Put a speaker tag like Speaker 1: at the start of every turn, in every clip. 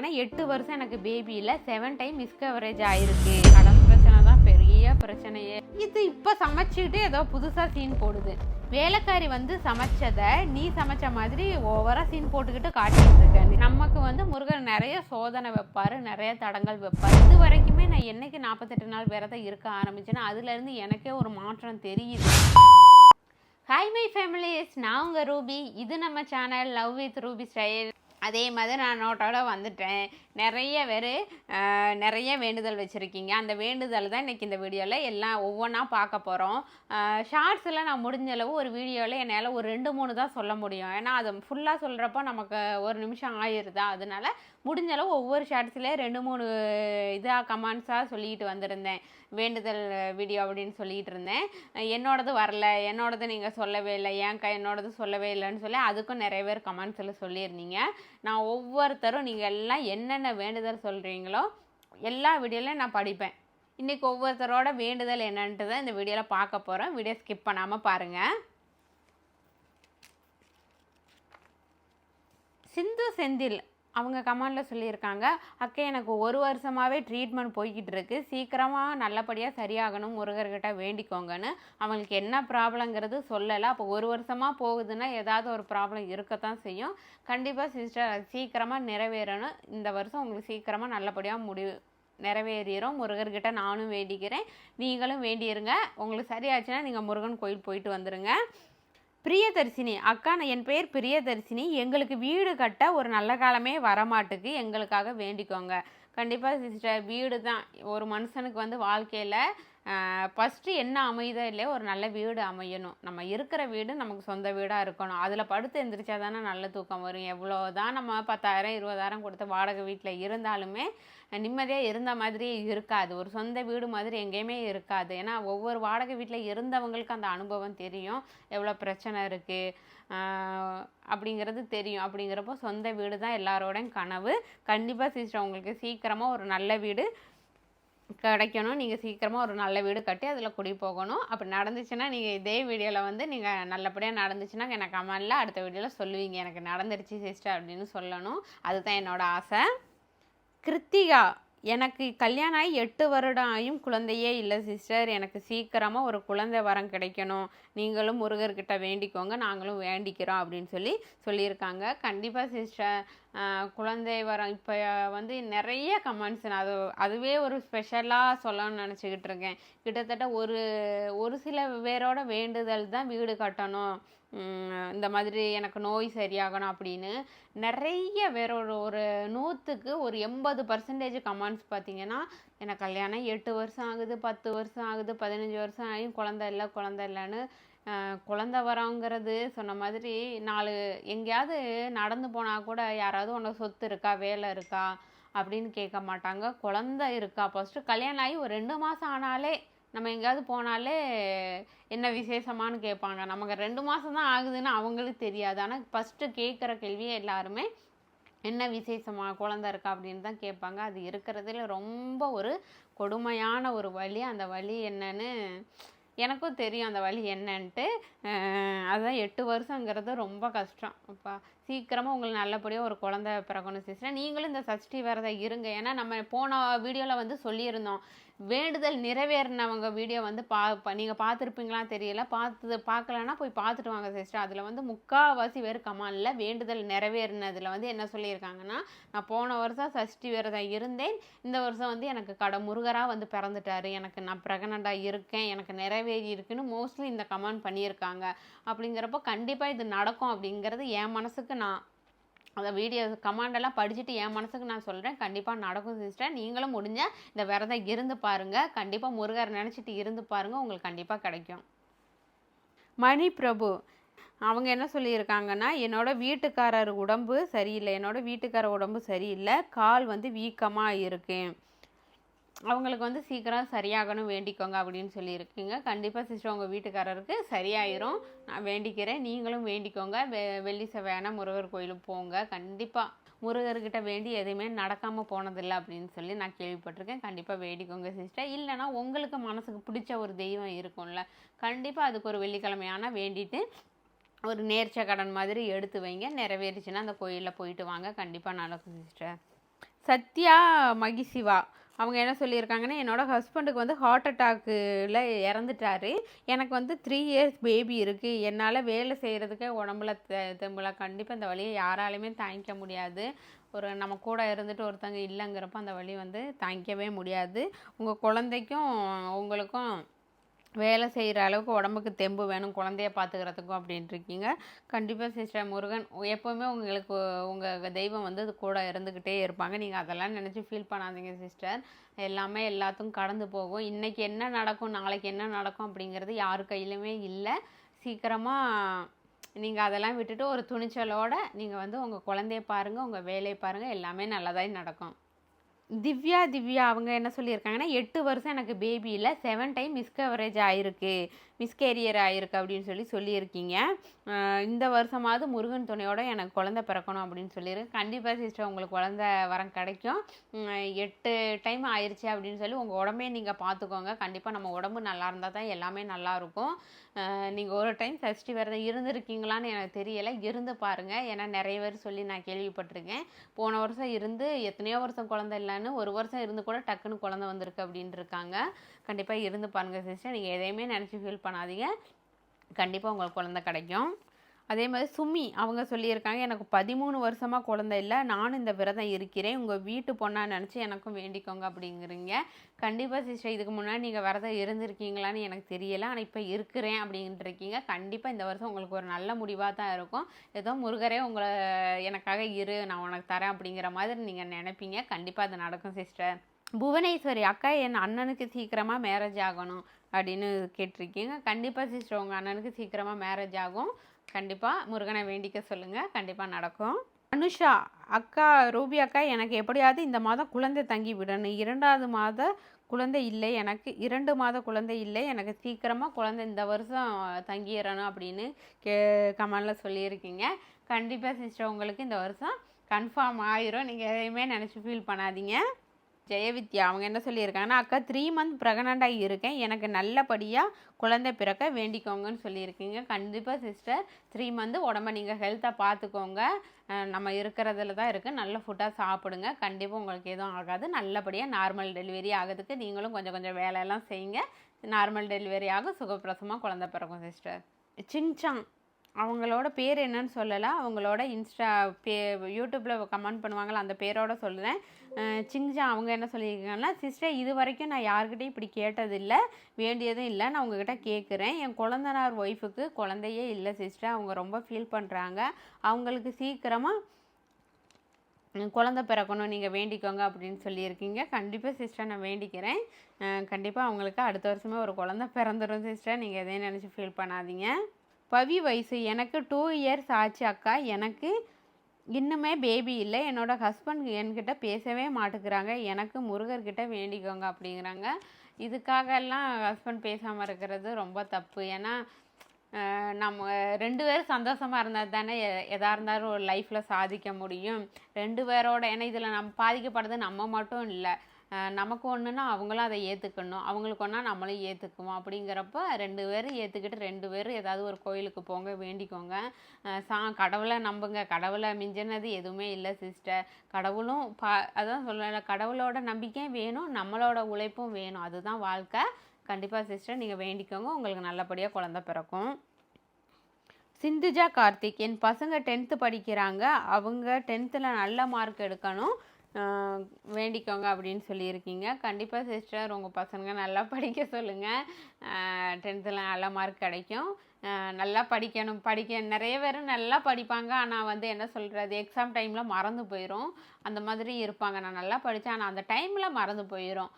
Speaker 1: ஆனால் எட்டு வருஷம் எனக்கு பேபியில் செவன் டைம் மிஸ்கவரேஜ் ஆயிருக்கு. கடன் பிரச்சனை தான் பெரிய பிரச்சனையே. இது இப்போ சமைச்சிக்கிட்டு ஏதோ புதுசாக சீன் போடுது. வேலைக்காரி வந்து சமைச்சதை நீ சமைச்ச மாதிரி ஓவராக சீன் போட்டுக்கிட்டு காட்டிட்டு இருக்க. நமக்கு வந்து முருகன் நிறைய சோதனை வைப்பாரு நிறைய தடங்கள் வைப்பாரு. இது வரைக்குமே நான் என்னைக்கு நாற்பத்தெட்டு நாள் விரதம் இருக்க ஆரம்பிச்சேன்னா அதுலேருந்து எனக்கே ஒரு மாற்றம் தெரியுது. ஹாய் மை ஃபேமிலிஸ் நான் உங்கள் ரூபி. இது நம்ம channel love with Ruby style அதே மாதிரி நான் நோட்டோட வந்துட்டேன். நிறைய பேர் நிறைய வேண்டுதல் வச்சுருக்கீங்க. அந்த வேண்டுதல் தான் இன்றைக்கி இந்த வீடியோவில் எல்லாம் ஒவ்வொன்றா பார்க்க போகிறோம் ஷார்ட்ஸில் நான் முடிஞ்ச அளவு ஒரு வீடியோவில் என்னால் ஒரு ரெண்டு மூணு தான் சொல்ல முடியும். ஏன்னா அது ஃபுல்லாக சொல்கிறப்போ நமக்கு ஒரு நிமிஷம் ஆயிடுதா அதனால முடிஞ்ச அளவு ஒவ்வொரு ஷார்ட்ஸ்லேயே ரெண்டு மூணு இதாக கமெண்ட்ஸாக சொல்லிட்டு வந்திருந்தேன். வேண்டுதல் வீடியோ அப்படின்னு சொல்லிட்டு இருந்தேன். என்னோடது வரல. என்னோடது நீங்கள் சொல்லவே இல்லை. ஏன்க்கா என்னோடது சொல்லவே இல்லைன்னு சொல்லி அதுக்கும் நிறைய பேர் கமெண்ட்ஸில் சொல்லியிருந்தீங்க. நான் ஒவ்வொருத்தரும் நீங்கள் எல்லாம் என்னென்ன வேண்டுதல் சொல்கிறீங்களோ எல்லா வீடியோலையும் நான் படிப்பேன். இன்றைக்கி ஒவ்வொருத்தரோட வேண்டுதல் என்னன்ட்டு தான் இந்த வீடியோவில் பார்க்க போகிறோம் வீடியோ ஸ்கிப் பண்ணாமல் பாருங்கள் சிந்து செந்தில் அவங்க கமாண்டில் சொல்லியிருக்காங்க அக்கா எனக்கு ஒரு வருஷமாகவே ட்ரீட்மெண்ட் போய்கிட்டு இருக்கு சீக்கிரமாக நல்லபடியாக சரியாகணும். முருகர்கிட்ட வேண்டிக்கோங்கன்னு. அவங்களுக்கு என்ன ப்ராப்ளங்கிறது சொல்லலை. அப்போ ஒரு வருஷமாக போகுதுன்னா ஏதாவது ஒரு ப்ராப்ளம் இருக்கத்தான் செய்யும். கண்டிப்பாக சிஸ்டர் சீக்கிரமாக நிறைவேறணும். இந்த வருஷம் உங்களுக்கு சீக்கிரமாக நல்லபடியாக முடிவு நிறைவேறிடும் முருகர்கிட்ட நானும் வேண்டிக்கிறேன். நீங்களும் வேண்டியிருங்க உங்களுக்கு சரியாச்சுன்னா நீங்கள் முருகன் கோயில் போயிட்டு வந்துடுங்க பிரியதர்சினி அக்கா நான் என் பெயர் பிரியதர்சினி. எங்களுக்கு வீடு கட்ட ஒரு நல்ல காலமே வரமாட்டுக்கு. எங்களுக்காக வேண்டிக்கோங்க. கண்டிப்பாக சிஸ்டர் வீடு தான் ஒரு மனுஷனுக்கு வந்து வாழ்க்கையில் ஃபஸ்ட்டு என்ன அமையுதோ இல்லையோ ஒரு நல்ல வீடு அமையணும். நம்ம இருக்கிற வீடு நமக்கு சொந்த வீடாக இருக்கணும். அதில் படுத்து எந்திரிச்சா தானே நல்ல தூக்கம் வரும். எவ்வளோ தான் நம்ம பத்தாயிரம் இருபதாயிரம் கொடுத்து வாடகை வீட்டில் இருந்தாலுமே நிம்மதியாக இருந்த மாதிரியே இருக்காது. ஒரு சொந்த வீடு மாதிரி எங்கேயுமே இருக்காது. ஏன்னா ஒவ்வொரு வாடகை வீட்டில் இருந்தவங்களுக்கு அந்த அனுபவம் தெரியும். எவ்வளோ பிரச்சனை இருக்குது அப்படிங்கிறது தெரியும். அப்படிங்கிறப்போ சொந்த வீடு தான் எல்லாரோடையும் கனவு. கண்டிப்பாக சிஸ்டர் உங்களுக்கு சீக்கிரமாக ஒரு நல்ல வீடு கிடைக்கணும். நீங்கள் சீக்கிரமாக ஒரு நல்ல வீடு கட்டி அதில் குடி போகணும். அப்படி நடந்துச்சுன்னா நீங்கள் இதே வீடியோவில் வந்து நீங்கள் நல்லபடியாக நடந்துச்சுன்னா எனக்கு கமெண்டில் அடுத்த வீடியோவில் சொல்லுவீங்க. எனக்கு நடந்துருச்சு சிஸ்டர் அப்படின்னு சொல்லணும். அதுதான் என்னோடய ஆசை. கிருத்திகா. எனக்கு கல்யாணம் ஆகி எட்டு வருடம் ஆயும் குழந்தையே இல்லை சிஸ்டர் எனக்கு சீக்கிரமாக ஒரு குழந்தை வரம் கிடைக்கணும். நீங்களும் முருகர்கிட்ட வேண்டிக்கோங்க. நாங்களும் வேண்டிக்கிறோம் அப்படின்னு சொல்லி சொல்லியிருக்காங்க. கண்டிப்பாக சிஸ்டர் குழந்தை வரம் இப்போ வந்து நிறைய கமெண்ட்ஸ் நான் அது அதுவே ஒரு ஸ்பெஷலாக சொல்லணும்னு நினச்சிக்கிட்டு இருக்கேன். கிட்டத்தட்ட ஒரு ஒரு சில பேரோட வேண்டுதல் தான் வீடு கட்டணும். இந்த மாதிரி எனக்கு நோய் சரியாகணும் அப்படின்னு நிறைய பேர் ஒரு ஒரு நூற்றுக்கு ஒரு எண்பது பர்சன்டேஜ் கமெண்ட்ஸ் பார்த்தீங்கன்னா எனக்கு கல்யாணம் எட்டு வருஷம் ஆகுது பத்து வருஷம் ஆகுது பதினஞ்சு வருஷம் ஆகியும் குழந்த இல்லை குழந்த இல்லைன்னு குழந்த வரோங்கிறது சொன்ன மாதிரி நாலு எங்கேயாவது நடந்து போனால் கூட யாராவது உனக்கு சொத்து இருக்கா வேலை இருக்கா அப்படின்னு கேட்க மாட்டாங்க. குழந்த இருக்கா ஃபஸ்ட்டு கல்யாணம் ஆகி ஒரு ரெண்டு மாதம் ஆனாலே நம்ம எங்கேயாவது போனாலே என்ன விசேஷமானு கேட்பாங்க. நமக்கு ரெண்டு மாதம் தான் ஆகுதுன்னு அவங்களுக்கு தெரியாது. ஆனால் ஃபஸ்ட்டு கேட்குற கேள்வியே எல்லாருமே என்ன விசேஷமா? குழந்த இருக்கா? அப்படின்னு தான் கேட்பாங்க. அது இருக்கிறதுல ரொம்ப ஒரு கொடுமையான ஒரு வழி. அந்த வழி என்னன்னு எனக்கும் தெரியும். அந்த வழி என்னன்ட்டு. அதுதான் எட்டு வருஷங்கிறது ரொம்ப கஷ்டம். அப்பா சீக்கிரமாக உங்களுக்கு நல்லபடியாக ஒரு குழந்த பிறக்கணும் சிஸ்டர். நீங்களும் இந்த சஷ்டி விரதம் இருங்க. ஏன்னா நம்ம போன வீடியோவில் வந்து சொல்லியிருந்தோம். வேண்டுதல் நிறைவேறினவங்க வீடியோ வந்து பா நீங்கள் பார்த்துருப்பீங்களா தெரியல. பார்த்து பார்க்கலன்னா போய் பார்த்துட்டு வாங்க சிஸ்டர் அதில் வந்து முக்கால்வாசி பேர் கமாலில் வேண்டுதல் நிறைவேறினதில் வந்து என்ன சொல்லியிருக்காங்கன்னா நான் போன வருஷம் சஷ்டி விரதம் இருந்தேன். இந்த வருஷம் வந்து எனக்கு கடை முருகராக வந்து பிறந்துட்டாரு. எனக்கு நான் ப்ரெக்னெண்ட்டாக இருக்கேன். எனக்கு நிறைவேறி இருக்குன்னு மோஸ்ட்லி இந்த கமெண்ட் பண்ணியிருக்காங்க. அப்படிங்கிறப்போ கண்டிப்பாக இது நடக்கும் அப்படிங்கிறது என் மனசுக்கு நான் அந்த வீடியோ கமாண்டெல்லாம் படிச்சுட்டு என் மனசுக்கு நான் சொல்கிறேன் கண்டிப்பாக நடக்கும் சிஸ்டர் நீங்களும் முடிஞ்ச இந்த விரதம் இருந்து பாருங்கள் கண்டிப்பாக முருகர் நினச்சிட்டு இருந்து பாருங்கள் உங்களுக்கு கண்டிப்பாக கிடைக்கும். மணி பிரபு அவங்க என்ன சொல்லியிருக்காங்கன்னா என்னோடய வீட்டுக்காரர் உடம்பு சரியில்லை. என்னோட வீட்டுக்காரர் உடம்பு சரியில்லை. கால் வந்து வீக்கமாக இருக்குது அவங்களுக்கு வந்து சீக்கிரம் சரியாகணும் வேண்டிக்கோங்க அப்படின்னு சொல்லியிருக்கீங்க. கண்டிப்பாக சிஸ்டர் உங்கள் வீட்டுக்காரருக்கு சரியாயிரும். நான் வேண்டிக்கிறேன். நீங்களும் வேண்டிக்கோங்க. வெ வெள்ளி செவ்வாயான முருகர் கோயிலுக்கு போங்க. கண்டிப்பாக முருகர்கிட்ட வேண்டி எதுவுமே நடக்காமல் போனதில்லை அப்படின்னு சொல்லி நான் கேள்விப்பட்டிருக்கேன். கண்டிப்பாக வேண்டிக்கோங்க சிஸ்டர் இல்லைனா உங்களுக்கு மனசுக்கு பிடிச்ச ஒரு தெய்வம் இருக்கும்ல. கண்டிப்பாக அதுக்கு ஒரு வெள்ளிக்கிழமையான வேண்டிட்டு ஒரு நேர்ச்ச கடன் மாதிரி எடுத்து வைங்க. நிறைவேறிச்சுன்னா அந்த கோயிலில் போயிட்டு வாங்க. கண்டிப்பாக நடக்கும் சிஸ்டர் சத்யா மகிசிவா. அவங்க என்ன சொல்லியிருக்காங்கன்னா என்னோட ஹஸ்பண்டுக்கு வந்து ஹார்ட் அட்டாக்கில் இறந்துட்டாரு. எனக்கு வந்து த்ரீ இயர்ஸ் பேபி இருக்குது என்னால் வேலை செய்கிறதுக்கே உடம்புல தெம்புல கண்டிப்பாக இந்த வழியை யாராலையுமே தாங்கிக்க முடியாது. ஒரு நம்ம கூட இருந்துட்டு ஒருத்தங்க இல்லைங்கிறப்ப அந்த வழி வந்து தாங்கிக்கவே முடியாது. உங்கள் குழந்தைக்கும் உங்களுக்கும் வேலை செய்கிற அளவுக்கு உடம்புக்கு தெம்பு வேணும் குழந்தைய பார்த்துக்கிறதுக்கும் அப்படின்ட்டு இருக்கீங்க. கண்டிப்பாக சிஸ்டர் முருகன் எப்போவுமே உங்களுக்கு உங்கள் தெய்வம் வந்து அது கூட இருந்துக்கிட்டே இருப்பாங்க. நீங்கள் அதெல்லாம் நினச்சி ஃபீல் பண்ணாதீங்க சிஸ்டர் எல்லாமே எல்லாத்துக்கும் கடந்து போகும். இன்றைக்கி என்ன நடக்கும் நாளைக்கு என்ன நடக்கும் அப்படிங்கிறது யார் கையிலுமே இல்லை. சீக்கிரமாக நீங்கள் அதெல்லாம் விட்டுட்டு ஒரு துணிச்சலோடு நீங்கள் வந்து உங்கள் குழந்தைய பாருங்கள் உங்கள் வேலையை பாருங்கள் எல்லாமே நல்லதாக நடக்கும். திவ்யா திவ்யா அவங்க என்ன சொல்லியிருக்காங்கன்னா எட்டு வருஷம் எனக்கு பேபி இல்லை செவன் டைம் மிஸ்கவரேஜ் ஆயிருக்கு. மிஸ்கேரியர் ஆயிருக்கு அப்படின்னு சொல்லி சொல்லியிருக்கீங்க. இந்த வருஷமாவது முருகன் துணையோட எனக்கு குழந்தை பிறக்கணும் அப்படின்னு சொல்லியிருக்கு. கண்டிப்பாக சிஸ்டர் உங்களுக்கு குழந்தை வரம் கிடைக்கும். எட்டு டைம் ஆயிடுச்சு அப்படின்னு சொல்லி உங்கள் உடம்பையே நீங்கள் பார்த்துக்கோங்க கண்டிப்பாக நம்ம உடம்பு நல்லா இருந்தால் தான் எல்லாமே நல்லாயிருக்கும் நீங்கள் ஒரு டைம் சஷ்டி விரதம் இருந்திருக்கீங்களான்னு எனக்கு தெரியலை. இருந்து பாருங்கள் ஏன்னா நிறைய பேர் சொல்லி நான் கேள்விப்பட்டிருக்கேன். போன வருஷம் இருந்து எத்தனையோ வருஷம் குழந்தை இல்லைன்னு ஒரு வருஷம் இருந்து கூட டக்குன்னு குழந்தை வந்திருக்கு அப்படின்னு இருக்காங்க. கண்டிப்பாக இருந்து பாருங்கள் சிஸ்டர் நீங்கள் எதையுமே நினச்சி ஃபீல் பண்ணாதீங்க. கண்டிப்பாக உங்களுக்கு குழந்தை கிடைக்கும். அதே மாதிரி சுமி அவங்க சொல்லியிருக்காங்க எனக்கு பதிமூணு வருஷமாக குழந்தை இல்லை. நானும் இந்த விரதம் இருக்கிறேன். உங்கள் வீட்டு பொண்ணாக நினச்சி எனக்கும் வேண்டிக்கோங்க அப்படிங்கிறீங்க. கண்டிப்பாக சிஸ்டர் இதுக்கு முன்னாடி நீங்கள் விரதம் இருந்திருக்கீங்களான்னு எனக்கு தெரியலை. ஆனால் இப்போ இருக்கிறேன் அப்படின்ட்டு இருக்கீங்க கண்டிப்பாக இந்த வருஷம் உங்களுக்கு ஒரு நல்ல முடிவாக தான் இருக்கும். ஏதோ முருகரே உங்களை எனக்காக இரு. நான் உனக்கு தரேன் அப்படிங்கிற மாதிரி நீங்கள் நினைப்பீங்க. கண்டிப்பாக அது நடக்கும் சிஸ்டர் புவனேஸ்வரி அக்கா என் அண்ணனுக்கு சீக்கிரமாக மேரேஜ் ஆகணும் அப்படின்னு கேட்டிருக்கீங்க. கண்டிப்பாக சிஸ்டர் உங்கள் அண்ணனுக்கு சீக்கிரமாக மேரேஜ் ஆகும். கண்டிப்பாக முருகனை வேண்டிக்க சொல்லுங்கள் கண்டிப்பாக நடக்கும். அனுஷா அக்கா ரூபி அக்கா எனக்கு எப்படியாவது இந்த மாதம் குழந்தை தங்கி விடணும். இரண்டாவது மாத குழந்தை இல்லை. எனக்கு இரண்டு மாத குழந்தை இல்லை. எனக்கு சீக்கிரமாக குழந்தை இந்த வருஷம் தங்கிடணும் அப்படின்னு கே கமெண்டில் சொல்லியிருக்கீங்க. கண்டிப்பாக சிஸ்டர் உங்களுக்கு இந்த வருஷம் கன்ஃபார்ம் ஆயிரும். நீங்கள் எதையுமே நினச்சி ஃபீல் பண்ணாதீங்க. ஜெயவித்யா அவங்க என்ன சொல்லியிருக்காங்கன்னா அக்கா த்ரீ மந்த் ப்ரெக்னெண்ட்டாக இருக்கேன் எனக்கு நல்லபடியாக குழந்தை பிறக்க வேண்டிக்கோங்கன்னு சொல்லியிருக்கீங்க. கண்டிப்பாக சிஸ்டர் த்ரீ மந்த் உடம்ப நீங்கள் ஹெல்த்தாக பார்த்துக்கோங்க நம்ம இருக்கிறதுல தான் இருக்குது நல்ல ஃபுட்டாக சாப்பிடுங்க. கண்டிப்பாக உங்களுக்கு எதுவும் ஆகாது. நல்லபடியாக நார்மல் டெலிவரி ஆகிறதுக்கு நீங்களும் கொஞ்சம் கொஞ்சம் வேலையெல்லாம் செய்யுங்க. நார்மல் டெலிவரி ஆகும். சுகப்பிரசமாக குழந்தை பிறக்கும் சிஸ்டர் சின்சாங். அவங்களோட பேர் என்னன்னு சொல்லலை. அவங்களோட இன்ஸ்டா பே யூடியூப்பில் கமெண்ட் பண்ணுவாங்களா அந்த பேரோட சொல்லுவேன் சிங்ஜா அவங்க என்ன சொல்லியிருக்காங்கன்னா சிஸ்டர் இது வரைக்கும் நான் யார்கிட்டயும் இப்படி கேட்டதில்லை வேண்டியதும் இல்லை நான் உங்ககிட்ட கேட்குறேன் என் குழந்தனார் ஒய்ஃபுக்கு குழந்தையே இல்லை சிஸ்டர் அவங்க ரொம்ப ஃபீல் பண்ணுறாங்க அவங்களுக்கு சீக்கிரமாக குழந்த குழந்தை பிறக்கணும் நீங்கள் வேண்டிக்கோங்க அப்படின்னு சொல்லியிருக்கீங்க. கண்டிப்பாக சிஸ்டர் நான் வேண்டிக்கிறேன். கண்டிப்பாக அவங்களுக்கு அடுத்த வருஷமே ஒரு குழந்தை பிறந்துடும் சிஸ்டர் நீங்கள் எதையும் நினச்சி ஃபீல் பண்ணாதீங்க. பவி வயசு எனக்கு டூ இயர்ஸ் ஆச்சு அக்கா. எனக்கு இன்னுமே பேபி இல்லை. என்னோட ஹஸ்பண்ட் என்கிட்ட பேசவே மாட்டேங்கிறாங்க. எனக்கு முருகர்கிட்ட வேண்டிக்கோங்க அப்படிங்கிறாங்க. இதுக்காகலாம் ஹஸ்பண்ட் பேசாமல் இருக்கிறது ரொம்ப தப்பு. ஏன்னா நம்ம ரெண்டு பேரும் சந்தோஷமாக இருந்தால் தானே எ- இருந்தாலும் ஒரு லைஃப்பில் சாதிக்க முடியும். ரெண்டு பேரோட ஏன்னா இதில் நம்ம பாதிக்கப்படுறது நம்ம மட்டும் இல்லை. நமக்கு ஒன்றுனா அவங்களும் அதை ஏற்றுக்கணும் அவங்களுக்கு ஒன்றா நம்மளும் ஏற்றுக்குவோம் அப்படிங்கிறப்ப ரெண்டு பேரும் ஏற்றுக்கிட்டு ரெண்டு பேரும் ஏதாவது ஒரு கோயிலுக்கு போங்க வேண்டிக்கோங்க. சா கடவுளை நம்புங்க. கடவுளை மிஞ்சினது எதுவுமே இல்லை சிஸ்டர். கடவுளும் பா அதான் சொல்லல கடவுளோட நம்பிக்கையும் வேணும் நம்மளோட உழைப்பும் வேணும். அதுதான் வாழ்க்கை. கண்டிப்பாக சிஸ்டர் நீங்கள் வேண்டிக்கோங்க. உங்களுக்கு நல்லபடியாக குழந்த பிறக்கும். சிந்துஜா கார்த்திக் என் பசங்க டென்த்து படிக்கிறாங்க. அவங்க டென்த்தில் நல்ல மார்க் எடுக்கணும். வேண்டிக்கோங்க அப்படின்னு சொல்லியிருக்கீங்க. கண்டிப்பாக சிஸ்டர் உங்கள் பசங்க நல்லா படிக்க சொல்லுங்கள் டென்த்தில் நல்ல மார்க் கிடைக்கும். நல்லா படிக்கணும். படிக்க நிறைய பேர் நல்லா படிப்பாங்க. ஆனால் வந்து என்ன சொல்கிறது எக்ஸாம் டைமில் மறந்து போயிடும் அந்த மாதிரி இருப்பாங்க. நான் நல்லா படித்தேன் ஆனால் அந்த டைமில் மறந்து போயிடும்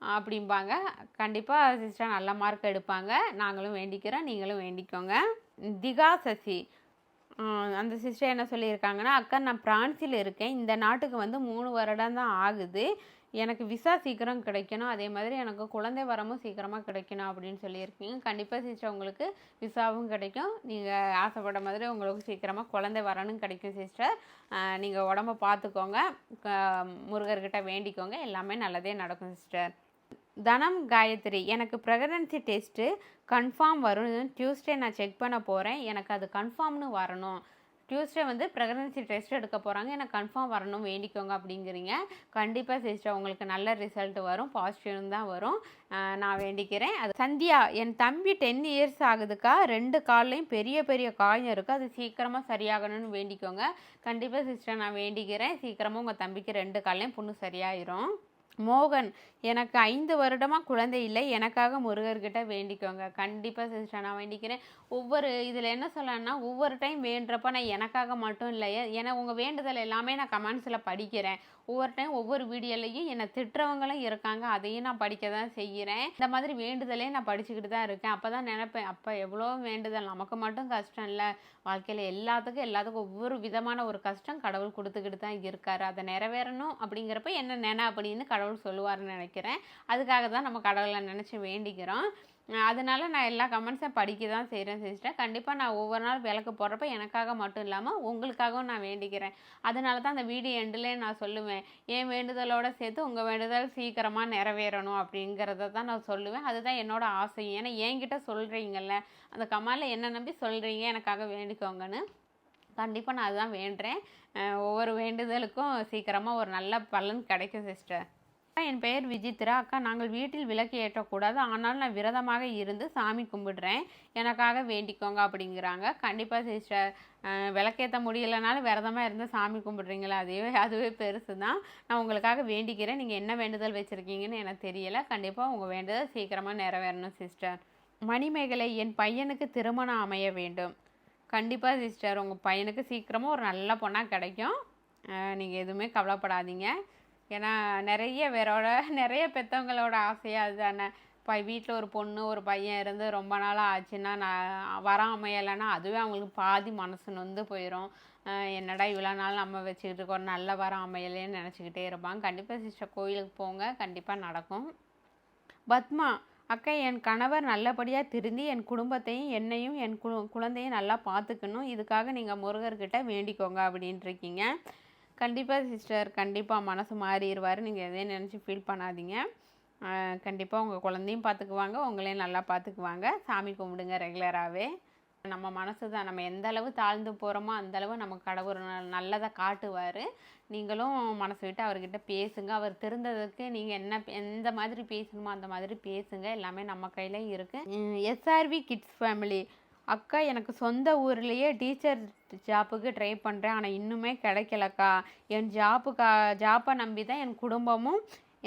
Speaker 1: அப்படிம்பாங்க. கண்டிப்பாக சிஸ்டர் நல்ல மார்க் எடுப்பாங்க. நாங்களும் வேண்டிக்கிறோம். நீங்களும் வேண்டிக்கோங்க. திகா சசி. அந்த சிஸ்டர் என்ன சொல்லியிருக்காங்கன்னா அக்கா நான் பிரான்சில் இருக்கேன். இந்த நாட்டுக்கு வந்து மூணு வருடம் தான் ஆகுது. எனக்கு விசா சீக்கிரம் கிடைக்கணும். அதே மாதிரி எனக்கு குழந்தை வரமும் சீக்கிரமாக கிடைக்கணும் அப்படின்னு சொல்லியிருக்கீங்க. கண்டிப்பாக சிஸ்டர் உங்களுக்கு விசாவும் கிடைக்கும். நீங்கள் ஆசைப்பட்ட மாதிரி உங்களுக்கு சீக்கிரமாக குழந்தை வரணும் கிடைக்கும் சிஸ்டர் நீங்கள் உடம்ப பார்த்துக்கோங்க. க- முருகர்கிட்ட வேண்டிக்கோங்க. எல்லாமே நல்லதே நடக்கும் சிஸ்டர் தனம் காயத்ரி. எனக்கு ப்ரெக்னன்சி டெஸ்ட்டு கன்ஃபார்ம் வரும். டியூஸ்டே நான் செக் பண்ண போகிறேன் எனக்கு அது கன்ஃபார்ம்னு வரணும். டியூஸ்டே வந்து ப்ரெக்னன்சி டெஸ்ட் எடுக்க போகிறாங்க எனக்கு கன்ஃபார்ம் வரணும். வேண்டிக்கோங்க அப்படிங்கிறீங்க. கண்டிப்பாக சிஸ்டர் உங்களுக்கு நல்ல ரிசல்ட் வரும். பாசிட்டிவ்னு தான் வரும். நான் வேண்டிக்கிறேன். அது சந்தியா என் தம்பி டென் இயர்ஸ் ஆகுதுக்கா? ரெண்டு கால்லையும் பெரிய பெரிய காயம் இருக்குது அது சீக்கிரமாக சரியாகணும்னு வேண்டிக்கோங்க. கண்டிப்பாக சிஸ்டர் நான் வேண்டிக்கிறேன். சீக்கிரமாக உங்கள் தம்பிக்கு ரெண்டு கால்லையும் புண்ணு சரியாயிரும். மோகன் எனக்கு ஐந்து வருடமாக குழந்தை இல்லை. எனக்காக முருகர்கிட்ட வேண்டிக்கோங்க. கண்டிப்பாக சிஸ்டர் நான் வேண்டிக்கிறேன். ஒவ்வொரு இதில் என்ன சொல்லணும்னா ஒவ்வொரு டைம் வேண்டுறப்ப நான் எனக்காக மட்டும் இல்லை ஏன்னா உங்கள் வேண்டுதல் எல்லாமே நான் கமெண்ட்ஸில் படிக்கிறேன். ஒவ்வொரு டைம் ஒவ்வொரு வீடியோலையும் என்னை திட்டுறவங்களும் இருக்காங்க. அதையும் நான் படிக்க தான் செய்கிறேன் இந்த மாதிரி வேண்டுதலே நான் படிச்சுக்கிட்டு தான் இருக்கேன். அப்போ தான் நினைப்பேன் அப்போ எவ்வளோ வேண்டுதல்? நமக்கு மட்டும் கஷ்டம் இல்லை. வாழ்க்கையில் எல்லாத்துக்கும் எல்லாத்துக்கும் ஒவ்வொரு விதமான ஒரு கஷ்டம் கடவுள் கொடுத்துக்கிட்டு தான் இருக்காரு. அதை நிறைவேறணும் அப்படிங்கிறப்ப என்ன நினை அப்படின்னு கடவுள் சொல்லுவார்னு நினைக்கிறேன். அதுக்காக தான் நம்ம கடவுளை நினச்சி வேண்டிக்கிறோம். அதனால நான் எல்லா கமெண்ட்ஸும் படிக்க தான் செய்கிறேன் சிஸ்டர். கண்டிப்பாக நான் ஒவ்வொரு நாள் விளக்கு போடுறப்ப எனக்காக மட்டும் இல்லாமல் உங்களுக்காகவும் நான் வேண்டிக்கிறேன். அதனால தான் அந்த வீடியோ எண்டிலே நான் சொல்லுவேன். என் வேண்டுதலோட சேர்த்து உங்கள் வேண்டுதல் சீக்கிரமாக நிறைவேறணும் அப்படிங்கிறத தான் நான் சொல்லுவேன். அதுதான் என்னோட ஆசை ஏன்னா என்கிட்ட சொல்கிறீங்கல்ல அந்த கமாலில் என்ன நம்பி சொல்கிறீங்க எனக்காக வேண்டிக்கோங்கன்னு கண்டிப்பாக நான் அதுதான் வேண்டுறேன். ஒவ்வொரு வேண்டுதலுக்கும் சீக்கிரமாக ஒரு நல்ல பலன் கிடைக்கும் சிஸ்டர். என் பெயர் விஜித்ரா அக்கா நாங்கள் வீட்டில் விளக்கு ஏற்றக்கூடாது. ஆனாலும் நான் விரதமாக இருந்து சாமி கும்பிடுறேன். எனக்காக வேண்டிக்கோங்க அப்படிங்கிறாங்க. கண்டிப்பாக சிஸ்டர் விளக்கேற்ற முடியலைனாலும் விரதமாக இருந்து சாமி கும்பிட்றீங்களா? அதுவே அதுவே பெருசு தான் நான் உங்களுக்காக வேண்டிக்கிறேன். நீங்கள் என்ன வேண்டுதல் வச்சுருக்கீங்கன்னு எனக்கு தெரியலை. கண்டிப்பாக உங்கள் வேண்டுதல் சீக்கிரமாக நிறைவேறணும் சிஸ்டர் மணிமேகலை என் பையனுக்கு திருமணம் அமைய வேண்டும். கண்டிப்பாக சிஸ்டர் உங்கள் பையனுக்கு சீக்கிரமாக ஒரு நல்ல பொண்ணாக கிடைக்கும். நீங்கள் எதுவுமே கவலைப்படாதீங்க. ஏன்னா நிறைய பேரோட நிறைய பெற்றவங்களோட ஆசையாக அதுதானே. இப்போ வீட்டில் ஒரு பொண்ணு ஒரு பையன் இருந்து ரொம்ப நாளாக ஆச்சுன்னா நான் வர அமையலைன்னா அதுவே அவங்களுக்கு பாதி மனசு நொந்து போயிடும் என்னடா இவ்வளோ நாள் நம்ம வச்சுக்கிட்டு இருக்கோம் நல்ல வரம் அமையலேன்னு நினச்சிக்கிட்டே இருப்பாங்க. கண்டிப்பாக சிஸ்டர் கோயிலுக்கு போங்க கண்டிப்பாக நடக்கும். பத்மா அக்கா என் கணவர் நல்லபடியாக திருந்தி என் குடும்பத்தையும் என்னையும் என் கு குழந்தையும் நல்லா பார்த்துக்கணும் இதுக்காக நீங்கள் முருகர்கிட்ட வேண்டிக்கோங்க அப்படின்ட்டு இருக்கீங்க. கண்டிப்பாக சிஸ்டர் கண்டிப்பாக மனசு மாறிடுவார் நீங்கள் எதையும் நினச்சி ஃபீல் பண்ணாதீங்க. கண்டிப்பாக உங்கள் குழந்தையும் பார்த்துக்குவாங்க உங்களையும் நல்லா பார்த்துக்குவாங்க சாமி கும்பிடுங்க ரெகுலராகவே நம்ம மனசு தான் நம்ம எந்த அளவு தாழ்ந்து போகிறோமோ அந்தளவு நம்ம கடவுள் ந- நல்லதை காட்டுவார். நீங்களும் மனசு விட்டு அவர்கிட்ட பேசுங்க. அவர் திருந்ததுக்கு நீங்கள் என்ன எந்த மாதிரி பேசணுமோ அந்த மாதிரி பேசுங்க. எல்லாமே நம்ம கையில் இருக்குது எஸ்ஆர்வி கிட்ஸ் ஃபேமிலி அக்கா எனக்கு சொந்த ஊர்லேயே டீச்சர் ஜாப்புக்கு ட்ரை பண்ணுறேன் ஆனால் இன்னுமே கிடைக்கலக்கா. என் ஜாப்புக்கா ஜாப்பை நம்பி தான் என் குடும்பமும்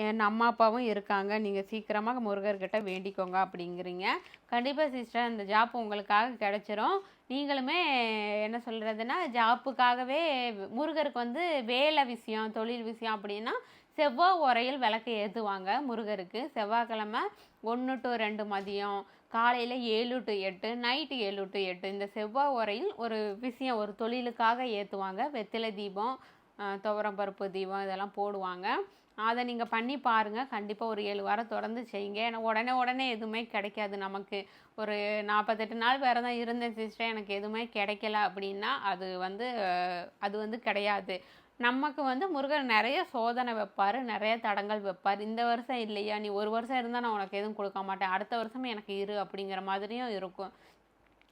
Speaker 1: என் அம்மா அப்பாவும் இருக்காங்க. நீங்கள் சீக்கிரமாக முருகர்கிட்ட வேண்டிக்கோங்க அப்படிங்கிறீங்க. கண்டிப்பாக சிஸ்டர் அந்த ஜாப் உங்களுக்காக கிடைச்சிரும். நீங்களுமே என்ன சொல்கிறதுனா ஜாப்புக்காகவே முருகருக்கு வந்து வேலை விஷயம் தொழில் விஷயம் அப்படின்னா செவ்வாய் உரையில் விளக்கு ஏற்றுவாங்க முருகருக்கு. செவ்வாய்க்கிழமை ஒன்று டு ரெண்டு மதியம். காலையில் ஏழு டு எட்டு நைட்டு ஏழு டு எட்டு இந்த செவ்வாய் உரையில் ஒரு விஷயம் ஒரு தொழிலுக்காக ஏற்றுவாங்க வெத்திலை தீபம் துவரம்பருப்பு துவரம் பருப்பு தீபம் இதெல்லாம் போடுவாங்க. அதை நீங்கள் பண்ணி பாருங்கள் கண்டிப்பாக ஒரு ஏழு வாரம் தொடர்ந்து செய்யுங்க. ஏன்னா உடனே உடனே எதுவுமே கிடைக்காது நமக்கு. ஒரு நாற்பத்தெட்டு நாள் வேறு தான் இருந்தேன் சிஸ்டர் எனக்கு எதுவுமே கிடைக்கல அப்படின்னா அது வந்து அது வந்து கிடையாது. நமக்கு வந்து முருகர் நிறைய சோதனை வைப்பார் நிறைய தடங்கள் வைப்பார். இந்த வருஷம் இல்லையா? நீ ஒரு வருஷம் இருந்தால் நான் உனக்கு எதுவும் கொடுக்க மாட்டேன். அடுத்த வருஷம் எனக்கு இரு அப்படிங்கிற மாதிரியும் இருக்கும்.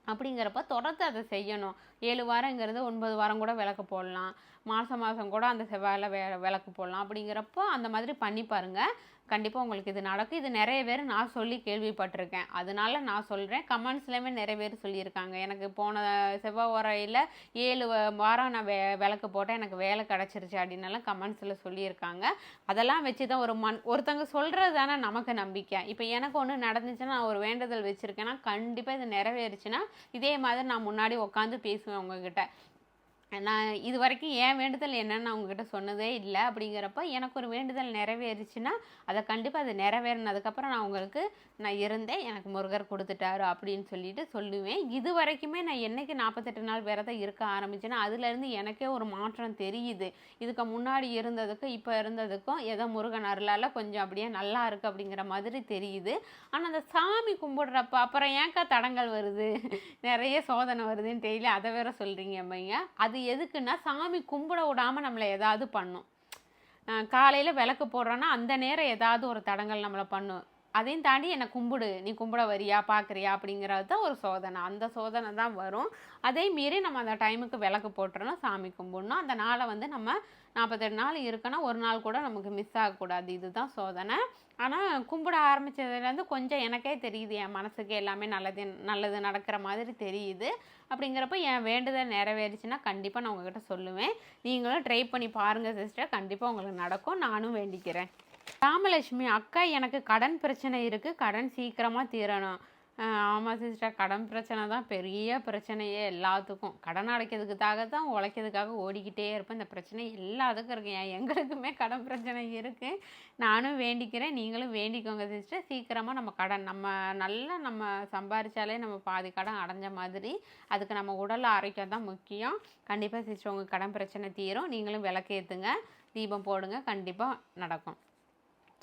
Speaker 1: அப்படிங்கிறப்ப தொடர்ந்து அதை செய்யணும். ஏழு வாரங்கிறது ஒன்பது வாரம் கூட விளக்கு போடலாம். மாதம் மாதம் கூட அந்த செவ்வாயில் வே விளக்கு போடலாம். அப்படிங்கிறப்போ அந்த மாதிரி பண்ணி பாருங்கள் கண்டிப்பாக உங்களுக்கு இது நடக்கும். இது நிறைய பேர் நான் சொல்லி கேள்விப்பட்டிருக்கேன். அதனால நான் சொல்கிறேன் கமெண்ட்ஸ்லேயுமே நிறைய பேர் சொல்லியிருக்காங்க. எனக்கு போன செவ்வாய் உரையில் ஏழு வாரம் நான் வே விளக்கு போட்டேன். எனக்கு வேலை கிடச்சிருச்சு அப்படின்னலாம் கமெண்ட்ஸில் சொல்லியிருக்காங்க. அதெல்லாம் வச்சு தான் ஒரு மண் ஒருத்தங்க சொல்கிறது தானே நமக்கு நம்பிக்கை. இப்போ எனக்கு ஒன்று நடந்துச்சுன்னா நான் ஒரு வேண்டுதல் வச்சுருக்கேன்னா கண்டிப்பாக இது நிறைவேறுச்சுன்னா இதே மாதிரி நான் முன்னாடி உட்காந்து பேசுவேன் உங்ககிட்ட. நான் இது வரைக்கும் ஏன் வேண்டுதல் என்னன்னு நான் உங்ககிட்ட சொன்னதே இல்லை. அப்படிங்கிறப்ப எனக்கு ஒரு வேண்டுதல் நிறைவேறுச்சுன்னா அதை கண்டிப்பாக அது நிறைவேறினதுக்கப்புறம் நான் உங்களுக்கு நான் இருந்தேன். எனக்கு முருகர் கொடுத்துட்டாரு அப்படின்னு சொல்லிட்டு சொல்லுவேன். இது வரைக்குமே நான் என்னைக்கு நாற்பத்தெட்டு நாள் விரதம் இருக்க ஆரம்பிச்சேன்னா அதுலேருந்து எனக்கே ஒரு மாற்றம் தெரியுது. இதுக்கு முன்னாடி இருந்ததுக்கும் இப்போ இருந்ததுக்கும் ஏதோ முருகன் அருளால் கொஞ்சம் அப்படியே நல்லா இருக்குது அப்படிங்கிற மாதிரி தெரியுது. ஆனால் அந்த சாமி கும்பிடுறப்ப அப்புறம் ஏன்க்கா தடங்கள் வருது? நிறைய சோதனை வருதுன்னு டெய்லி அதை வேற சொல்கிறீங்க அம்மைங்க. அது எதுக்குன்னா சாமி கும்பிட விடாமல் நம்மளை ஏதாவது பண்ணும். காலையில் விளக்கு போடுறோன்னா அந்த நேரம் ஏதாவது ஒரு தடங்கள் நம்மளை பண்ணும். அதையும் தாண்டி என்னை கும்பிடு நீ கும்பிட வரியா பார்க்குறியா அப்படிங்கிறது தான் ஒரு சோதனை. அந்த சோதனை தான் வரும். அதே மீறி நம்ம அந்த டைமுக்கு விளக்கு போட்டுறணும் சாமி கும்பிடணும். அந்த நாளை வந்து நம்ம நாற்பத்தெட்டு நாள் இருக்குன்னா ஒரு நாள் கூட நமக்கு மிஸ் ஆகக்கூடாது. இதுதான் சோதனை. ஆனால் கும்பிட ஆரம்பித்ததுலேருந்து கொஞ்சம் எனக்கே தெரியுது. என் மனசுக்கு எல்லாமே நல்லது நல்லது நடக்கிற மாதிரி தெரியுது. அப்படிங்கிறப்ப என் வேண்டுதல் நிறைவேறிச்சுன்னா கண்டிப்பாக நான் உங்ககிட்ட சொல்லுவேன். நீங்களும் ட்ரை பண்ணி பாருங்கள் சிஸ்டர் கண்டிப்பாக உங்களுக்கு நடக்கும். நானும் வேண்டிக்கிறேன். ராமலட்சுமி அக்கா எனக்கு கடன் பிரச்சனை இருக்குது கடன் சீக்கிரமாக தீரணும். ஆமாம் சிஸ்டர். கடன் பிரச்சனை தான் பெரிய பிரச்சனையே எல்லாத்துக்கும். கடன் அடைக்கிறதுக்காக தான் உழைக்கிறதுக்காக ஓடிக்கிட்டே இருப்பேன். இந்த பிரச்சனை எல்லாத்துக்கும் இருக்கு. ஏன் எங்களுக்குமே கடன் பிரச்சனை இருக்குது நானும் வேண்டிக்கிறேன். நீங்களும் வேண்டிக்கோங்க சிஸ்டர். சீக்கிரமாக நம்ம கடன் நம்ம நல்லா நம்ம சம்பாரிச்சாலே நம்ம பாதி கடன் அடைஞ்ச மாதிரி அதுக்கு நம்ம உடல் ஆரோக்கியம் தான் முக்கியம். கண்டிப்பாக சிஸ்டர் உங்கள் கடன் பிரச்சனை தீரும். நீங்களும் விளக்கேற்றுங்க தீபம் போடுங்க. கண்டிப்பாக நடக்கும்.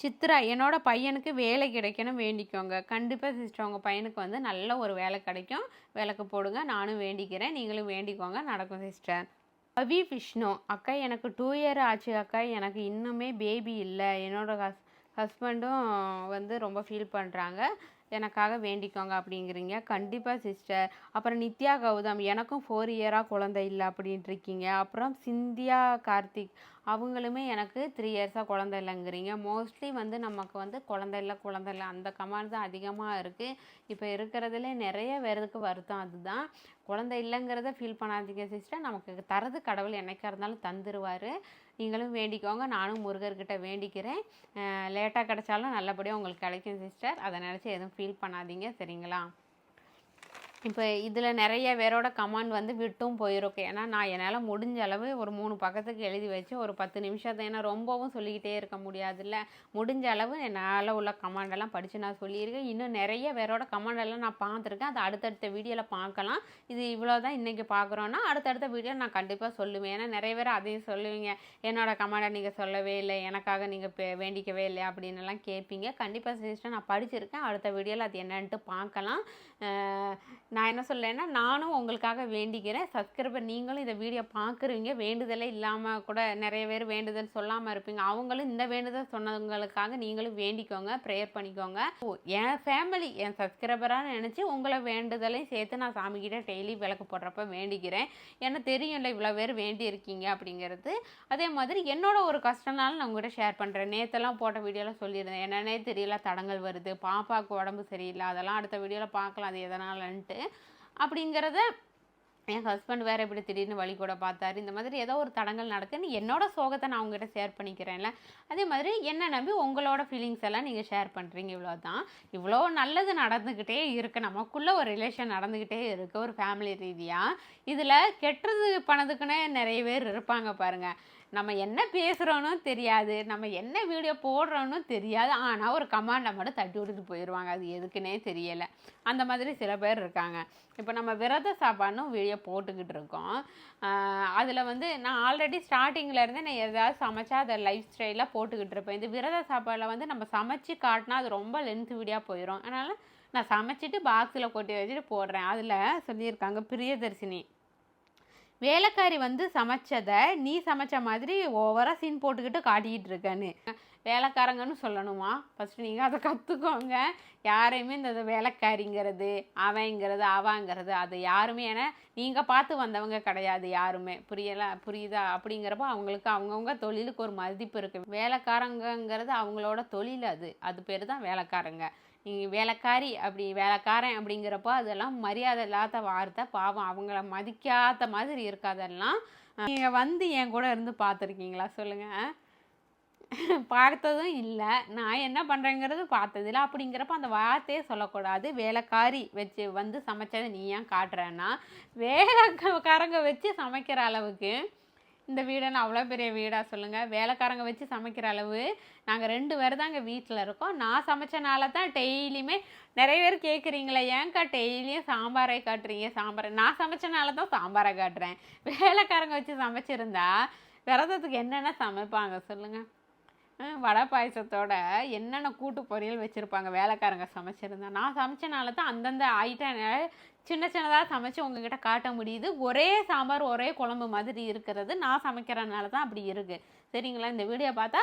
Speaker 1: சித்ரா என்னோட பையனுக்கு வேலை கிடைக்கணும் வேண்டிக்கோங்க. கண்டிப்பாக சிஸ்டர் உங்கள் பையனுக்கு வந்து நல்ல ஒரு வேலை கிடைக்கும். விளக்கு போடுங்க நானும் வேண்டிக்கிறேன். நீங்களும் வேண்டிக்கோங்க. நடக்கும் சிஸ்டர். பவி விஷ்ணு அக்கா எனக்கு டூ இயர் ஆச்சு அக்கா. எனக்கு இன்னுமே பேபி இல்லை. என்னோட ஹஸ் ஹஸ்பண்டும் வந்து ரொம்ப ஃபீல் பண்ணுறாங்க எனக்காக வேண்டிக்கோங்க அப்படிங்கிறீங்க. கண்டிப்பாக சிஸ்டர். அப்புறம் நித்யா கௌதம் எனக்கும் ஃபோர் இயராக குழந்தை இல்லை அப்படின்ட்டு இருக்கீங்க. அப்புறம் சிந்தியா கார்த்திக் அவங்களுமே எனக்கு த்ரீ இயர்ஸாக குழந்தை இல்லைங்கிறீங்க. மோஸ்ட்லி வந்து நமக்கு வந்து குழந்தை இல்லை குழந்தை இல்லை. அந்த கமெண்ட் தான் அதிகமாக இருக்குது இப்போ இருக்கிறதுலே நிறைய பேருக்கு வருத்தம் அதுதான். குழந்தை இல்லைங்கிறத ஃபீல் பண்ணாதீங்க சிஸ்டர் நமக்கு தரது கடவுள் என்னைக்கா இருந்தாலும் தந்துருவார். நீங்களும் வேண்டிக்கோங்க. நானும் முருகர்கிட்ட வேண்டிக்கிறேன். லேட்டாக கிடைச்சாலும் நல்லபடியாக உங்களுக்கு கிடைக்கும் சிஸ்டர் அதை நினச்சி எதுவும் ஃபீல் பண்ணாதீங்க சரிங்களா? இப்போ இதில் நிறைய பேரோட கமெண்ட் வந்து விட்டும் போயிருக்கு. ஏன்னா நான் என்னால் முடிஞ்ச அளவு ஒரு மூணு பக்கத்துக்கு எழுதி வச்சு ஒரு பத்து நிமிஷத்தை ஏன்னா ரொம்பவும் சொல்லிக்கிட்டே இருக்க முடியாதுல்ல. முடிஞ்ச அளவு என்னால் உள்ள கமெண்டெல்லாம் படித்து நான் சொல்லியிருக்கேன். இன்னும் நிறைய பேரோட கமெண்டெல்லாம் நான் பார்த்துருக்கேன். அதை அடுத்தடுத்த வீடியோவில் பார்க்கலாம். இது இவ்வளோ தான் இன்றைக்கி பார்க்குறோன்னா அடுத்தடுத்த வீடியோ நான் கண்டிப்பாக சொல்லுவேன். ஏன்னா நிறைய பேர் அதையும் சொல்லுவீங்க. என்னோடய கமெண்டை நீங்கள் சொல்லவே இல்லை. எனக்காக நீங்கள் வேண்டிக்கவே இல்லை அப்படின்னு எல்லாம் கேட்பீங்க. கண்டிப்பாக சிஸ்டர் நான் படிச்சிருக்கேன். அடுத்த வீடியோவில் அது என்னன்ட்டு பார்க்கலாம். நான் என்ன சொல்லேன்னா நானும் உங்களுக்காக வேண்டிக்கிறேன். சப்ஸ்கிரைபர் நீங்களும் இந்த வீடியோ பார்க்குறீங்க. வேண்டுதலே இல்லாமல் கூட நிறைய பேர் வேண்டுதல் சொல்லாமல் இருப்பீங்க. அவங்களும் இந்த வேண்டுதல் சொன்னவங்களுக்காக நீங்களும் வேண்டிக்கோங்க ப்ரேயர் பண்ணிக்கோங்க. என் ஃபேமிலி என் சப்ஸ்கிரைபராக நினச்சி உங்களை வேண்டுதலையும் சேர்த்து நான் சாமிக்கிட்ட டெய்லி விளக்கு போடுறப்ப வேண்டிக்கிறேன். ஏன்னா தெரியும்ல இவ்வளோ பேர் வேண்டி இருக்கீங்க அப்படிங்கிறது. அதே மாதிரி என்னோட ஒரு கஷ்டனாலும் நான் உங்கள்கிட்ட ஷேர் பண்ணுறேன் நேற்றெல்லாம் போட்ட வீடியோவில் சொல்லியிருந்தேன். என்னன்னே தெரியல தடங்கள் வருது. பாப்பாவுக்கு உடம்பு சரியில்லை. அதெல்லாம் அடுத்த வீடியோவில் பார்க்கலாம் அது எதனாலன்ட்டு. அப்படிங்கிறத என் ஹஸ்பண்ட் வேறு இப்படி திடீர்னு வழி கூட பார்த்தாரு. இந்த மாதிரி ஏதோ ஒரு தடங்கள் நடக்குன்னு என்னோட சோகத்தை நான் உங்ககிட்ட ஷேர் பண்ணிக்கிறேன்ல. அதே மாதிரி என்ன நம்பி உங்களோட ஃபீலிங்ஸ் எல்லாம் நீங்கள் ஷேர் பண்ணுறீங்க இவ்வளோ தான் இவ்வளோ நல்லது நடந்துக்கிட்டே இருக்குது நமக்குள்ளே ஒரு ரிலேஷன் நடந்துக்கிட்டே இருக்குது ஒரு ஃபேமிலி ரீதியாக இதில் கெட்டது பண்ணதுக்குன்னே நிறைய பேர் இருப்பாங்க பாருங்கள் நம்ம என்ன பேசுகிறோன்னு தெரியாது நம்ம என்ன வீடியோ போடுறோன்னு தெரியாது ஆனால் ஒரு கமாண்டை மட்டும் தட்டி விட்டுட்டு போயிடுவாங்க அது எதுக்குன்னே தெரியலை. அந்த மாதிரி சில பேர் இருக்காங்க. இப்போ நம்ம விரத சாப்பாடுன்னு வீடியோ போட்டுக்கிட்டு இருக்கோம். அதில் வந்து நான் ஆல்ரெடி ஸ்டார்டிங்கில் நான் எதாவது சமைச்சா அதை லைஃப் ஸ்டைலாக போட்டுக்கிட்டு இருப்பேன். இந்த விரத சாப்பாடில் வந்து நம்ம சமைச்சு காட்டினா அது ரொம்ப லென்த் வீடியோ போயிடும் அதனால் நான் சமைச்சிட்டு பாக்ஸில் கொட்டி வச்சுட்டு போடுறேன். அதில் சொல்லியிருக்காங்க பிரியதர்ஷினி. வேலைக்காரி வந்து சமைச்சதை நீ சமைச்ச மாதிரி ஓவராக சீன் போட்டுக்கிட்டு காட்டிக்கிட்டு இருக்கேன்னு. வேலைக்காரங்கன்னு சொல்லணுமா? ஃபஸ்ட்டு நீங்கள் அதை கற்றுக்கோங்க யாரையுமே இந்த வேலைக்காரிங்கிறது அவங்கிறது அவங்கிறது அது யாருமே ஏன்னா நீங்கள் பார்த்து வந்தவங்க கிடையாது யாருமே. புரியல புரியுதா? அப்படிங்கிறப்போ அவங்களுக்கு அவங்கவுங்க தொழிலுக்கு ஒரு மதிப்பு இருக்குது வேலைக்காரங்கங்கிறது அவங்களோட தொழில் அது. அது பேர் தான் வேலைக்காரங்க. வேலைக்காரி அப்படி வேலைக்காரன் அப்படிங்கிறப்போ அதெல்லாம் மரியாதை இல்லாத வார்த்தை பாவம். அவங்கள மதிக்காத மாதிரி இருக்காதெல்லாம் நீங்கள் வந்து என் கூட இருந்து பார்த்துருக்கீங்களா? சொல்லுங்கள் பார்த்ததும் இல்லை. நான் என்ன பண்ணுறேங்கிறது பார்த்ததில்ல அப்படிங்கிறப்ப அந்த வார்த்தையே சொல்லக்கூடாது. வேலைக்காரி வச்சு வந்து சமைச்சதை நீ ஏன் காட்டுறேன்னா வேலைக்காரங்க வச்சு சமைக்கிற அளவுக்கு இந்த வீடுன்னு அவ்வளோ பெரிய வீடாக சொல்லுங்கள் வேலைக்காரங்க வச்சு சமைக்கிற அளவு நாங்கள் ரெண்டு பேர் தாங்க வீட்டில் இருக்கோம். நான் சமைச்சனால தான் டெய்லியுமே நிறைய பேர் கேட்குறீங்களே ஏன்க்கா டெய்லியும் சாம்பாரை காட்டுறீங்க? சாம்பாரை நான் சமைச்சனால தான் சாம்பாரை காட்டுறேன். வேலைக்காரங்க வச்சு சமைச்சிருந்தா விரதத்துக்கு என்னென்ன சமைப்பாங்க சொல்லுங்கள் வடை பாயசத்தோட என்னென்ன கூட்டு பொரியல் வச்சுருப்பாங்க வேலைக்காரங்க சமைச்சிருந்தா. நான் சமைச்சனால தான் அந்தந்த ஐட்டம் சின்ன சின்னதாக சமைச்சு உங்ககிட்ட காட்ட முடியுது. ஒரே சாம்பார் ஒரே குழம்பு மாதிரி இருக்கிறது. நான் சமைக்கிறனால தான் அப்படி இருக்குது சரிங்களா? இந்த வீடியோ பார்த்தா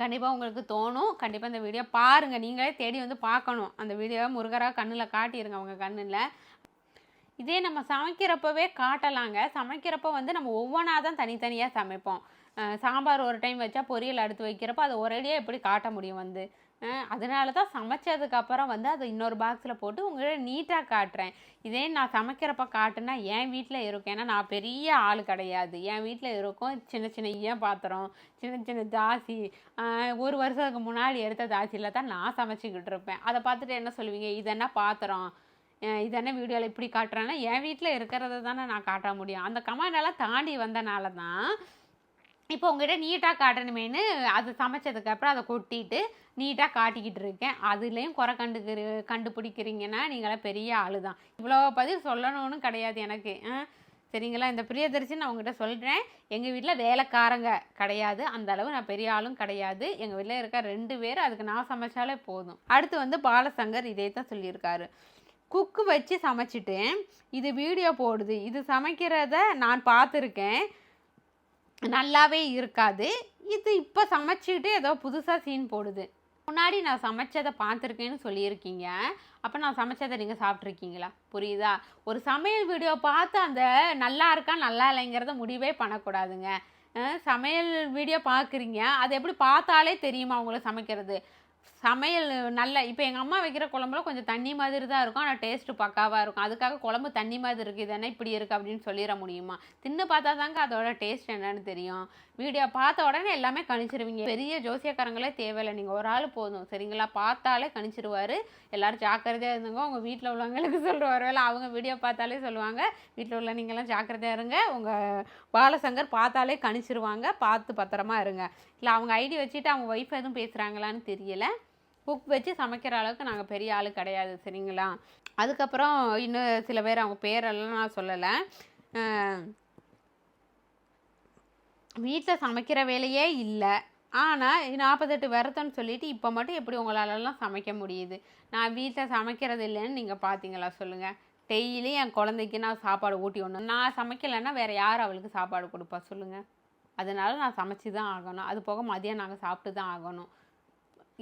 Speaker 1: கண்டிப்பாக உங்களுக்கு தோணும். கண்டிப்பாக இந்த வீடியோ பாருங்கள் நீங்களே தேடி வந்து பார்க்கணும். அந்த வீடியோவை முருகராக கண்ணில் காட்டிடுங்க அவங்க கண்ணில். இதே நம்ம சமைக்கிறப்பவே காட்டலாங்க. சமைக்கிறப்ப வந்து நம்ம ஒவ்வொன்றா தான் தனித்தனியாக சமைப்போம். சாம்பார் ஒரு டைம் வச்சா பொரியல் அடுத்து வைக்கிறப்போ அதை ஒரேடியாக எப்படி காட்ட முடியும் வந்து? அதனால தான் சமைச்சதுக்கப்புறம் வந்து அதை இன்னொரு பாக்ஸில் போட்டு உங்கள்கிட்ட நீட்டாக காட்டுறேன். இதே நான் சமைக்கிறப்ப காட்டுனா என் வீட்டில் இருக்கும். ஏன்னா நான் பெரிய ஆள் கிடையாது. என் வீட்டில் இருக்கும் சின்ன சின்ன ஏன் பாத்திரம் சின்ன சின்ன தாசி ஒரு வருஷத்துக்கு முன்னாடி எடுத்த தாசியில் தான் நான் சமைச்சிக்கிட்டு இருப்பேன். அதை பார்த்துட்டு என்ன சொல்லுவீங்க? இது என்ன பாத்திரம்? அஹ் இது என்ன வீடியோவில் இப்படி காட்டுறேன்னா என் வீட்டில் இருக்கிறத தானே நான் காட்ட முடியும். அந்த கமெண்ட் எல்லாம் தாண்டி வந்தனால தான் இப்போ உங்ககிட்ட நீட்டாக காட்டணுமேனு அது சமைச்சதுக்கப்புறம் அதை கொட்டிட்டு நீட்டாக காட்டிக்கிட்டு இருக்கேன். அதுலேயும் குறை கண்டுக்கிற கண்டுபிடிக்கிறீங்கன்னா நீங்களாம் பெரிய ஆளு தான் இவ்வளோ பதில் சொல்லணும்னு கிடையாது எனக்கு. ஆ சரிங்களா? இந்த பிரியதரிசி நான் உங்ககிட்ட சொல்கிறேன் எங்கள் வீட்டில் வேலைக்காரங்க கிடையாது. அந்த அளவு நான் பெரிய ஆளும் கிடையாது. எங்கள் வீட்டில் இருக்க ரெண்டு பேர் அதுக்கு நான் சமைச்சாலே போதும். அடுத்து வந்து பாலசங்கர் இதே தான் சொல்லியிருக்காரு. குக்கு வச்சு சமைச்சிட்டு இது வீடியோ போடுது. இது சமைக்கிறத நான் பார்த்துருக்கேன். நல்லாவே இருக்காது. இது இப்போ சமைச்சிக்கிட்டு ஏதோ புதுசாக சீன் போடுது. முன்னாடி நான் சமைச்சதை பார்த்துருக்கேன்னு சொல்லியிருக்கீங்க. அப்போ நான் சமைச்சதை நீங்கள் சாப்பிட்ருக்கீங்களா புரியுதா? ஒரு சமையல் வீடியோ பார்த்து அந்த நல்லா இருக்கா நல்லா இல்லைங்கிறத முடிவே பண்ணக்கூடாதுங்க. சமையல் வீடியோ பார்க்குறீங்க. அது எப்படி பார்த்தாலே தெரியுமா அவங்கள சமைக்கிறது? சமையல் நல்ல இப்போ எங்கள் அம்மா வைக்கிற குழம்புல கொஞ்சம் தண்ணி மாதிரி தான் இருக்கும். ஆனால் டேஸ்ட்டு பக்காவாக இருக்கும். அதுக்காக குழம்பு தண்ணி மாதிரி இருக்குது இது என்ன இப்படி இருக்குது அப்படின்னு சொல்லிட முடியுமா? தின்னு பார்த்தா தாங்க அதோட டேஸ்ட் என்னன்னு தெரியும். வீடியோ பார்த்த உடனே எல்லாமே கணிச்சிருவீங்க. பெரிய ஜோசியக்காரங்களே தேவையில்லை. நீங்கள் ஒரு ஆள் போதும். சரிங்களா? பார்த்தாலே கணிச்சிருவார். எல்லாரும் ஜாக்கிரதையாக இருந்துங்க. உங்கள் வீட்டில் உள்ளவங்களுக்கு சொல்லுவார் வேலை அவங்க வீடியோ பார்த்தாலே சொல்லுவாங்க. வீட்டில் உள்ள நீங்களாம் ஜாக்கிரதையாக இருங்க. உங்கள் பாலசங்கர் பார்த்தாலே கணிச்சிருவாங்க. பார்த்து பத்திரமா இருங்க. இல்லை அவங்க ஐடி வச்சுட்டு அவங்க ஒய்ஃப் எதுவும் பேசுகிறாங்களான்னு தெரியல. குக் வச்சு சமைக்கிற அளவுக்கு நாங்கள் பெரிய ஆள் கிடையாது. சரிங்களா? அதுக்கப்புறம் இன்னும் சில பேர் அவங்க பேரெல்லாம் நான் சொல்லலை. வீட்டில் சமைக்கிற வேலையே இல்லை. ஆனால் நாற்பத்தெட்டு விரதம்னு சொல்லிட்டு இப்போ மட்டும் எப்படி உங்களாலலாம் சமைக்க முடியுது? நான் வீட்டில் சமைக்கிறது இல்லைன்னு நீங்கள் பார்த்தீங்களா சொல்லுங்கள் டெய்லி என் குழந்தைக்கு நான் சாப்பாடு ஊட்டி ஒன்று நான் சமைக்கலைன்னா வேறு யார் அவளுக்கு சாப்பாடு கொடுப்பா? சொல்லுங்கள் அதனால் நான் சமைச்சு தான் ஆகணும். அது போக மதியம் நாங்கள் சாப்பிட்டு தான் ஆகணும்.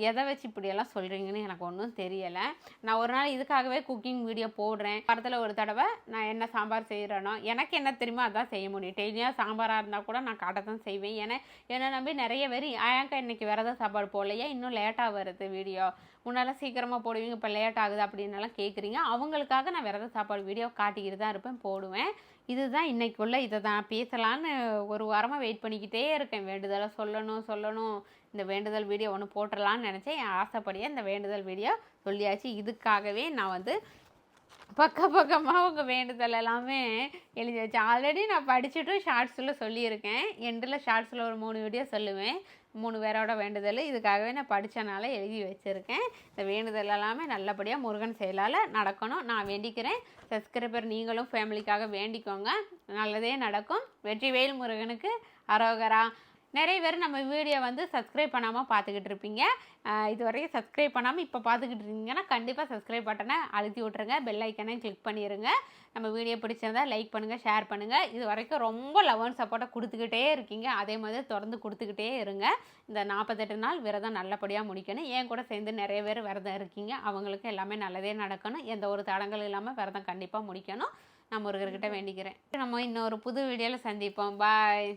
Speaker 1: எதை வச்சு இப்படியெல்லாம் சொல்கிறீங்கன்னு எனக்கு ஒன்றும் தெரியலை. நான் ஒரு நாள் இதுக்காகவே குக்கிங் வீடியோ போடுறேன். வாரத்தில் ஒரு தடவை நான் என்ன சாம்பார் செய்கிறேனோ எனக்கு என்ன தெரியுமோ அதான் செய்ய முடியும். டெய்லியாக சாம்பாராக இருந்தால் கூட நான் காட்ட தான் செய்வேன். ஏன்னா என்னை நம்பி நிறைய பேர் ஏன்க்கா இன்னைக்கு விரத சாப்பாடு போடலையா? இன்னும் லேட்டாக வருது வீடியோ முன்னால் சீக்கிரமாக போடுவீங்க இப்போ லேட் ஆகுது அப்படின்னுலாம் கேட்குறீங்க அவங்களுக்காக நான் விரத சாப்பாடு வீடியோ காட்டிக்கிட்டு தான் இருப்பேன் போடுவேன். இதுதான் இன்றைக்குள்ளே இதை தான் பேசலான்னு ஒரு வாரமாக வெயிட் பண்ணிக்கிட்டே இருக்கேன். வேண்டுதலை சொல்லணும் சொல்லணும். இந்த வேண்டுதல் வீடியோ ஒன்று போட்டுடலான்னு நினச்சேன். என் ஆசைப்படியே இந்த வேண்டுதல் வீடியோ சொல்லியாச்சு. இதுக்காகவே நான் வந்து பக்க பக்கமாக உங்கள் வேண்டுதல் எல்லாமே எழுதி வச்சு ஆல்ரெடி நான் படிச்சுட்டும் ஷார்ட்ஸில் சொல்லியிருக்கேன். எண்டில் ஷார்ட்ஸில் ஒரு மூணு வீடியோ சொல்லுவேன். மூணு பேரோட வேண்டுதல். இதுக்காகவே நான் படித்தனால எழுதி வச்சுருக்கேன். இந்த வேண்டுதல் எல்லாமே நல்லபடியாக முருகன் செயலால் நடக்கணும். நான் வேண்டிக்கிறேன். சப்ஸ்கிரைபர் நீங்களும் ஃபேமிலிக்காக வேண்டிக்கோங்க. நல்லதே நடக்கும். வெற்றிவேல் முருகனுக்கு அரோகரா. நிறைய பேர் நம்ம வீடியோ வந்து சப்ஸ்கிரைப் பண்ணாமல் பார்த்துக்கிட்டு இருப்பீங்க. இதுவரையும் இது வரைக்கும் சப்ஸ்கிரைப் பண்ணாமல் இப்போ பார்த்துக்கிட்டு இருக்கீங்கன்னா கண்டிப்பாக சப்ஸ்கிரைப் பட்டனை அழுத்தி விட்ருங்க பெல் ஐக்கனை கிளிக் பண்ணிடுங்க நம்ம வீடியோ பிடிச்சிருந்தா லைக் பண்ணுங்கள் ஷேர் பண்ணுங்கள் இது வரைக்கும் ரொம்ப லவ் அண்ட் சப்போர்ட்டை கொடுத்துக்கிட்டே இருக்கீங்க. அதே மாதிரி தொடர்ந்து கொடுத்துக்கிட்டே இருங்க. இந்த நாற்பத்தெட்டு நாள் விரதம் நல்லபடியாக முடிக்கணும். என் கூட சேர்ந்து நிறைய பேர் விரதம் இருக்கீங்க. அவங்களுக்கு எல்லாமே நல்லதே நடக்கணும். எந்த ஒரு தடங்கள் இல்லாமல் விரதம் கண்டிப்பாக முடிக்கணும். நான் முருகர்கிட்ட வேண்டிக்கிறேன். நம்ம இன்னொரு புது வீடியோவில் சந்திப்போம். பாய்